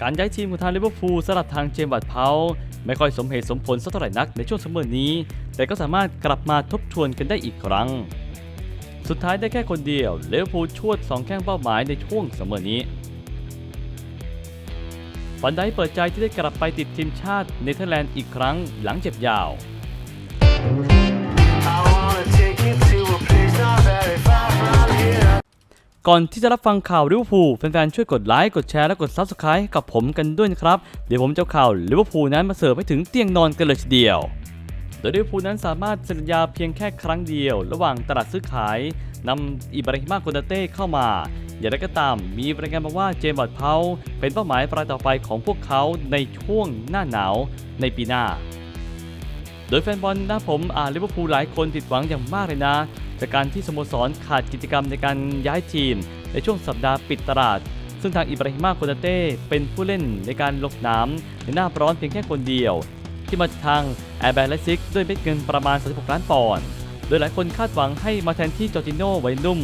การย้ายทีมของทางลิเวอร์พูลสลับทางเจมส์บัตเพาไม่ค่อยสมเหตุสมผลสักเท่าไหร่นักในช่วงซัมเมอร์นี้ แต่ก็สามารถกลับมาทบทวนกันได้อีกครั้ง สุดท้ายได้แค่คนเดียวลิเวอร์พูลชวดสองแข้งเป้าหมายในช่วงซัมเมอร์นี้ฟันไดเปิดใจที่ได้กลับไปติดทีมชาติเนเธอร์แลนด์อีกครั้งหลังเจ็บยาว I wanna take you to a place not very far from here. ก่อนที่จะรับฟังข่าวลิเวอร์พูลแฟนๆช่วยกดไลค์กดแชร์และกด Subscribe กับผมกันด้วยนะครับ เดี๋ยวผมจะข่าวลิเวอร์พูลนั้นมาเสิร์ฟให้ถึงเตียงนอนกันเลยทีเดียวโดยลิเวอร์พูลนั้นสามารถเซ็นสัญญาเพียงแค่ครั้งเดียว ระหว่างตลาดซื้อขายนำอิบราฮิมาโกนาเต้เข้ามา อย่างไรก็ตาม มีรายงานมาว่าเจมส์บอดเพาเป็นเป้าหมายรายต่อไปของพวกเขาในช่วงหน้าหนาวในปีหน้า โดยแฟนบอลนะผมอ่านลิเวอร์พูลหลายคนผิดหวังอย่างมากเลยนะ จากการที่สโมสรขาดกิจกรรมในการย้ายทีม ในช่วงสัปดาห์ปิดตลาด ซึ่งทางอิบราฮิมาโคนาเต้เป็นผู้เล่นในการลงสนามในหน้าร้อนเพียงแค่คนเดียว ที่มาทางแอร์แบร์ไละซิกด้วยเม็ดเงินประมาณ 36 ล้านปอนด์โดยหลายคนคาดหวังให้มาแทนที่จอร์จิโน่ไว้นุ่ม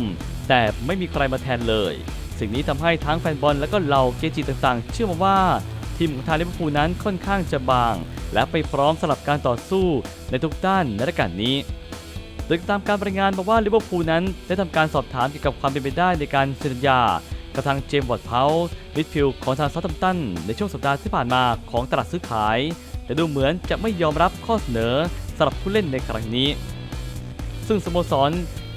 แต่ไม่มีใครมาแทนเลย สิ่งนี้ทำให้ทั้งแฟนบอลและก็เหล่าเกจิต่างๆ เชื่อมาว่าทีมของทางลิเวอร์พูลนั้นค่อนข้างจะบาง และไปพร้อมสลับการต่อสู้ในทุกด้านในรายการนี้ ยตามการรายงานบอกว่าลิเวอร์พูลนั้นได้ทำการสอบถามเกี่ยวกับความเป็นไปได้ในการเซ็นสัญญากับทางเจมส์วอร์ดเพามิดฟิลด์ของทางซาตัมตันในช่วงสัปดาห์ที่ผ่านมาของตลาดซื้อขาย แต่ดูเหมือนจะไม่ยอมรับข้อเสนอสำหรับผู้เล่นในครั้งนี้ ซึ่งสโมสร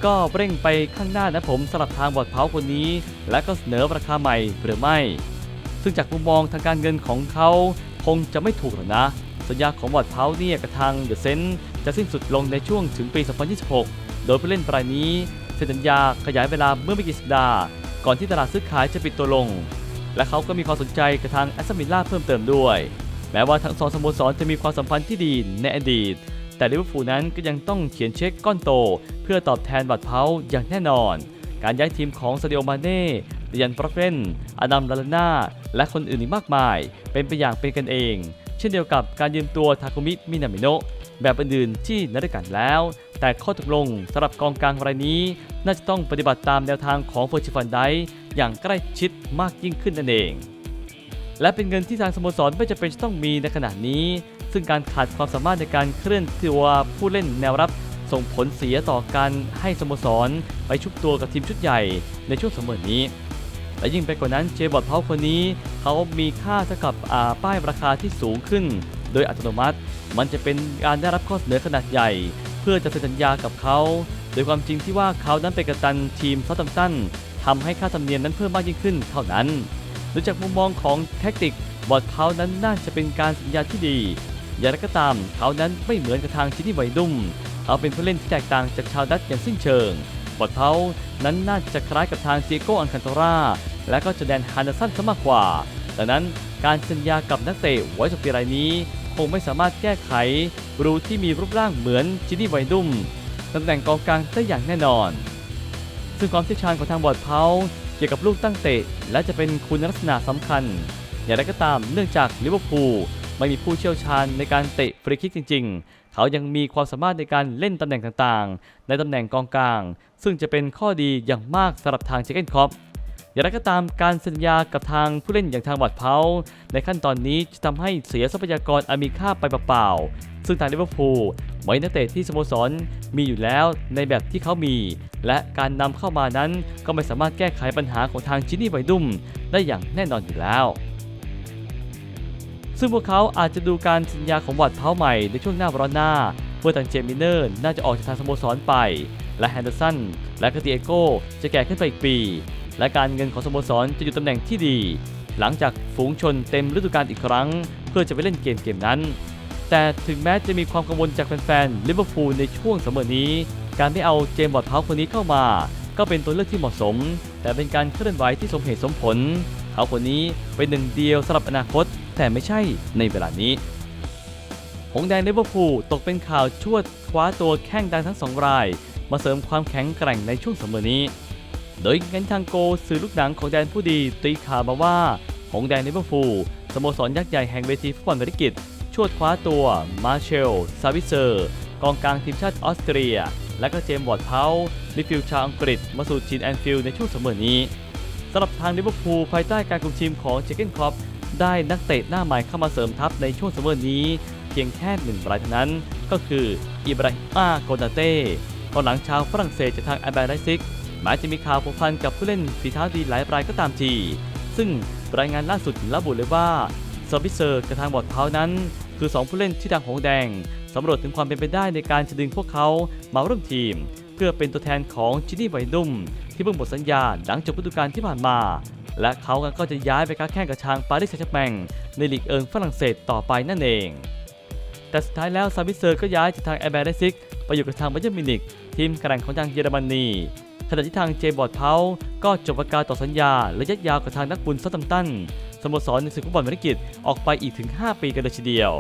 ก็เร่งไปข้างหน้านะผมสำหรับทางบอดเพาคนนี้ และก็เสนอราคาใหม่หรือไม่ ซึ่งจากมุมมองทางการเงินของเขาคงจะไม่ถูกหรอกนะ สัญญาของบอดเพาเนี่ยกับทางเดอะเซน จะสิ้นสุดลงในช่วงถึงปี 2026 โดยผู้เล่นรายนี้เซ็นสัญญาขยายเวลาเมื่อไม่กี่สัปดาห์ ก่อนที่ตลาดซื้อขายจะปิดตัวลง และเขาก็มีความสนใจกับทางแอสตันวิลล่าเพิ่มเติมด้วย แม้ว่าทั้งสองสโมสรจะมีความสัมพันธ์ที่ดีในอดีต แต่ลิเวอร์พูลนั้นก็ยังต้องเขียนเช็คก้อนโต เพื่อตอบแทนบัตรเพาอย่างแน่นอน การย้ายทีมของซาดิโอมาเน่เดียนปรอกเรนอดัมลาลาน่าและคนอื่นอีกมากมาย เป็นไปอย่างเป็นกันเอง เช่นเดียวกับการยืมตัวทาคุมิมินามิโนะ แบบอื่นๆที่นัดกันแล้ว แต่ข้อตกลงสำหรับกองกลางรายนี้ น่าจะต้องปฏิบัติตามแนวทางของเฟอร์ชิฟันไดอย่างใกล้ชิดมากยิ่งขึ้นนั่นเอง และเป็นเงินที่ทางสโมสรไม่จำเป็นต้องมีในขณะนี้ ซึ่งการขาดความสามารถในการเคลื่อนตัวผู้เล่นแนวรับส่งผลเสียต่อการให้สโมสร ไปชุบตัวกับทีมชุดใหญ่ในช่วงเสมอนี้ และยิ่งไปกว่านั้นเจบอดเพาคนนี้ เขามีค่าเท่ากับป้ายราคาที่สูงขึ้น โดยอัตโนมัติ มันจะเป็นการได้รับข้อเสนอขนาดใหญ่ เพื่อจะเซ็นสัญญากับเขา โดยความจริงที่ว่าเขานั้นเป็นกัปตันทีมซาตัมตันทำให้ค่าธรรมเนียมนั้นเพิ่มมากยิ่งขึ้นเท่านั้นโดยจากมุมมองของแท็กติกบอดเขานั้นน่าจะเป็นการสัญญาที่ดี อย่างไรก็ตามเขานั้นไม่เหมือนกับทางชินี่ไวดุมเขาเป็นผู้เล่นที่แตกต่างจากชาวดัตอย่างสิ้นเชิง บอดเขานั้นน่าจะคล้ายกับทางเจโกอันคันโตราและก็จะแดนฮันเดอร์สันซะมากกว่า ดังนั้นการสัญญากับนักเตะไว้สุปีรายนี้ คงไม่สามารถแก้ไขรูที่มีรูปร่างเหมือนจินนี่ไวดุมตำแหน่งกองกลางได้อย่างแน่นอน ซึ่งความเชี่ยวชาญของทางบอร์ดเพาเกี่ยวกับลูกตั้งเตะ และจะเป็นคุณลักษณะสำคัญ อย่างไรก็ตามเนื่องจากลิเวอร์พูลไม่มีผู้เชี่ยวชาญในการเตะฟรีคิกจริง ๆ เขายังมีความสามารถในการเล่นตำแหน่งต่างๆ ในตำแหน่งกองกลาง ซึ่งจะเป็นข้อดีอย่างมากสำหรับทางเจเกนคอป อย่างไรก็ตามการสัญญากับทางผู้เล่นอย่างทางบอร์ดเพาในขั้นตอนนี้จะทำให้เสียทรัพยากรอันมีค่าไปเปล่าๆซึ่งทางลิเวอร์พูลไว้นักเตะที่สโมสรมีอยู่แล้วในแบบที่เขามี และการนำเข้ามานั้นก็ไม่สามารถแก้ไขปัญหาของทางจินนี่ไวดุมได้อย่างแน่นอนอยู่แล้วซึ่งพวกเขาอาจจะดูการสัญญาของบอร์ดเพาใหม่ในช่วงหน้าร้อนหน้า เพื่อทางเจมิเนอร์น่าจะออกจากทางสโมสรไป และแฮนเดอร์สันและก็ติเอโกจะแก่ขึ้นไปอีกปี และการเงินของสโมสรจะอยู่ตำแหน่งที่ดี หลังจากฝูงชนเต็มฤดูกาลอีกครั้ง เพื่อจะไปเล่นเกมเกมนั้น แต่ถึงแม้จะมีความกังวลจากแฟนๆลิเวอร์พูลในช่วงเสมอนี้ การไม่เอาเจมส์บอดเพาคนนี้เข้ามา ก็เป็นตัวเลือกที่เหมาะสม แต่เป็นการเคลื่อนไหวที่สมเหตุสมผล เขาคนนี้เป็นหนึ่งเดียวสำหรับอนาคต แต่ไม่ใช่ในเวลานี้หงแดงลิเวอร์พูลตกเป็นข่าวชวดคว้าตัวแข้งดังทั้งสองราย มาเสริมความแข็งแกร่งในช่วงเสมอนี้ โดยงันทางโกสื่อลูกหนังของแดนผู้ดีตีข่าวมาว่า หงแดงลิเวอร์พูลสโมสรยักษ์ใหญ่แห่งเวทีฟุตบอลบริกิตชวดคว้าตัวมาเชล ซาวิเซอร์ กองกลางทีมชาติออสเตรีย และก็เจมส์วอร์ดเพาลิฟิลด์ชาวอังกฤษ มาสู่จีนแอนฟิลในช่วงเสมอนี้สำหรับทางลิเวอร์พูลภายใต้การคุมทีมของเจเกนครอปได้นักเตะหน้าใหม่เข้ามาเสริมทัพในช่วงซัมอนี้ เพียงแค่หนึ่งรายเท่านั้น ก็คืออิบราฮิมาโกนาเต้กองหลังชาวฝรั่งเศสจากทางอาแบไลซิก แม้จะมีข่าวผูกพันกับผู้เล่นฝีเท้าดีหลายรายก็ตามที ซึ่งรายงานล่าสุดระบุเลยว่าซอบิเซอร์กับทางบอดเท้านั้น คือ 2 ผู้เล่นที่ดังหงแดงสำรวจถึงความเป็นไปได้ในการจะดึงพวกเขามาร่วมทีม เพื่อเป็นตัวแทนของจินนี่ไวนุ่ม ที่เพิ่งหมดสัญญาหลังจบฤดูกาลที่ผ่านมา และเขาก็จะย้ายไปค้าแข่งกับทางปารีสแซงต์แชร์แมงในลีกเอิงฝรั่งเศสต่อไปนั่นเอง แต่สุดท้ายแล้วซาบิเซอร์ก็ย้ายจากทางแอร์แบร์ไดซิกไปอยู่กับทางบัเยอร์มินิกทีมแข่งของทางเยอรมนี ขณะที่ทางเจบอร์ดเพาก็จบการต่อสัญญาระยะยาวกับทางนักบุญซัตตัมตันสโมสรในศึกฟุตบอลเมริกิตออกไปอีกถึง 5 ปีกันเลยทีเดียว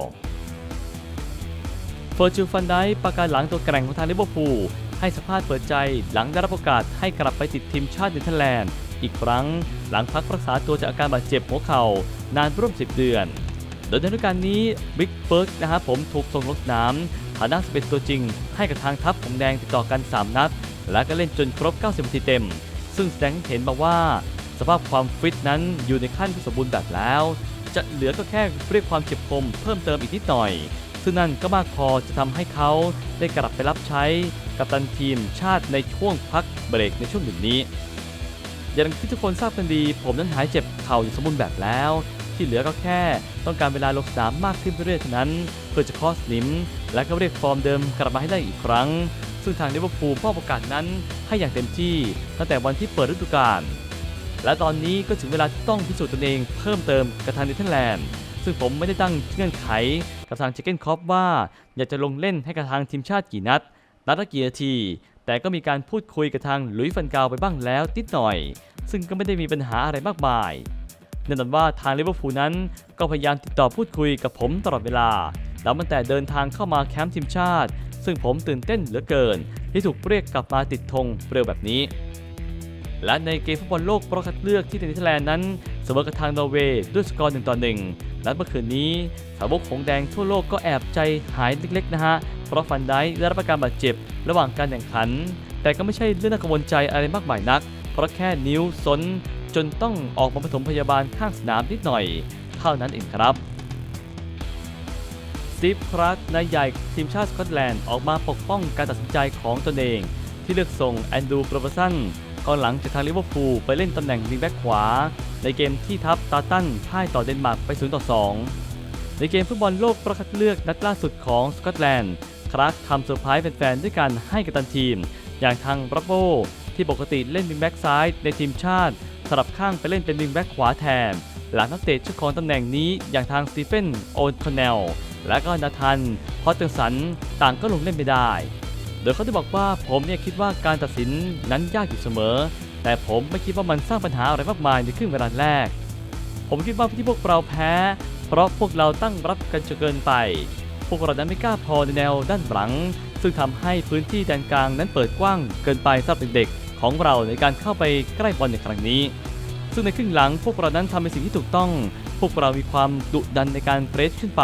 เฟอร์จูฟันได้ประกาศหลังตัวแกร่งของทางลิเวอร์พูลให้สัมภาษณ์เปิดใจหลังได้รับโอกาสให้กลับไปติดทีมชาติเนเธอร์แลนด์ อีกครั้งหลังพักรักษาตัวจากอาการบาดเจ็บหัวเข่านานร่วม 10 เดือน โดยในฤดูกาลนี้บิ๊กเฟิร์กนะครับผมถูกส่งลงสนามฐานะสเปนตัวจริง ให้กับทางทัพผมแดงติดต่อกัน 3 นัด และก็เล่นจนครบ 90 นาทีเต็ม ซึ่งแสดงเห็นมาว่า สภาพความฟิตนั้นอยู่ในขั้นที่สมบูรณ์แบบแล้ว จะเหลือก็แค่เรียกความเจ็บคมเพิ่มเติมอีกนิดหน่อย ซึ่งนั่นก็มากพอจะทำให้เขาได้กลับไปรับใช้กับตันทีมชาติในช่วงพักเบรกในช่วงหนึ่งนี้ อย่างที่ทุกคนทราบกันดี ผมนั้นหายเจ็บเข่าอย่างสมบูรณ์แบบแล้ว ที่เหลือก็แค่ต้องการเวลาลงสนามมากขึ้นเรื่อยๆเท่านั้น เพื่อจะคอสนิม และก็เรียกฟอร์มเดิมกลับมาให้ได้อีกครั้ง ซึ่งทางลิเวอร์พูลมอบโอกาสนั้นให้อย่างเต็มที่ ตั้งแต่วันที่เปิดฤดูกาล และตอนนี้ก็ถึงเวลาที่ต้องพิสูจน์ตนเองเพิ่มเติมกับทางเนเธอร์แลนด์ ซึ่งผมไม่ได้ตั้งเงื่อนไขกับทางเจเกนคอปว่า อยากจะลงเล่นให้กับทางทีมชาติกี่นัด นัดละกี่นาที แต่ก็มีการพูดคุยกับทางลุยฟันกาวไปบ้างแล้วนิดหน่อย ซึ่งก็ไม่ได้มีปัญหาอะไรมากมายแน่นอนว่าทางลิเวอร์พูลนั้นก็พยายามติดต่อพูดคุยกับผมตลอดเวลา แล้วมันแต่เดินทางเข้ามาแคมป์ทีมชาติ ซึ่งผมตื่นเต้นเหลือเกิน ที่ถูกเรียกกลับมาติดธงเร็วแบบนี้ และในเกมฟุตบอลโลกรอบคัดเลือกที่เนเธอร์แลนด์นั้นเสมอกับทางนอร์เวย์ด้วยสกอร์1ต่อ1และเมื่อคืนนี้สาวกหงแดงทั่วโลกก็แอบใจหายเล็กๆนะฮะเพราะฟันได้ได้รับอาการบาดเจ็บระหว่างการแข่งขัน แต่ก็ไม่ใช่เรื่องน่ากังวลใจอะไรมากมายนัก เพราะแค่นิ้วซนจนต้องออกมาปฐมพยาบาลข้างสนามนิดหน่อย เท่านั้นเองครับ สตีฟครัสนายใหญ่ทีมชาติสกอตแลนด์ออกมาปกป้องการตัดสินใจของตนเอง ที่เลือกส่งแอนดูโปรเบสันกองหลังจากทางลิเวอร์พูลไปเล่นตำแหน่งวิงแบ็กขวา ในเกมที่ทัพตาตันพ่ายต่อเดนมาร์กไป 0 ต่อ 2 ในเกมฟุตบอลโลกประคัดเลือกนัดล่าสุดของสกอตแลนด์ครักทำเซอร์ไพรส์แฟนๆด้วยการให้กัปตันทีม อย่างทางบรัโบที่ปกติเล่นวิงแบ็กซ้ายในทีมชาติสลับข้างไปเล่นเป็นวิงแบ็กขวาแทนหลังนักเตะเจ้าของตำแหน่งนี้อย่างทางสตีเฟนโอนคอนเนล และก็นาธานพอตเตอสันต่างก็ลงเล่นไม่ได้ โดยเขาได้บอกว่าผมเนี่ยคิดว่าการตัดสินนั้นยากอยู่เสมอ แต่ผมไม่คิดว่ามันสร้างปัญหาอะไรมากมายในครึ่งเวลาแรก ผมคิดว่าที่พวกเราแพ้ เพราะพวกเราตั้งรับกันจนเกินไป พวกเรานั้นไม่กล้าพอในแนวด้านหลัง ซึ่งทำให้พื้นที่แดนกลางนั้นเปิดกว้างเกินไปสำหรับเด็กๆของเราในการเข้าไปใกล้บอลในครั้งนี้ ซึ่งในครึ่งหลังพวกเรานั้นทำในสิ่งที่ถูกต้อง พวกเรามีความดุดันในการเพรสขึ้นไป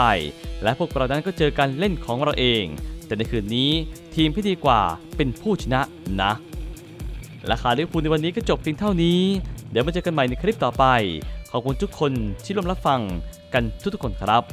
และพวกเรานั้นก็เจอการเล่นของเราเอง แต่ในคืนนี้ทีมที่ดีกว่าเป็นผู้ชนะนะและข่าวลิเวอร์พูลในวันนี้ก็จบเพียงเท่านี้ เดี๋ยวมาเจอกันใหม่ในคลิปต่อไป ขอบคุณทุกคนที่ร่วมรับฟังกันทุกๆคนครับ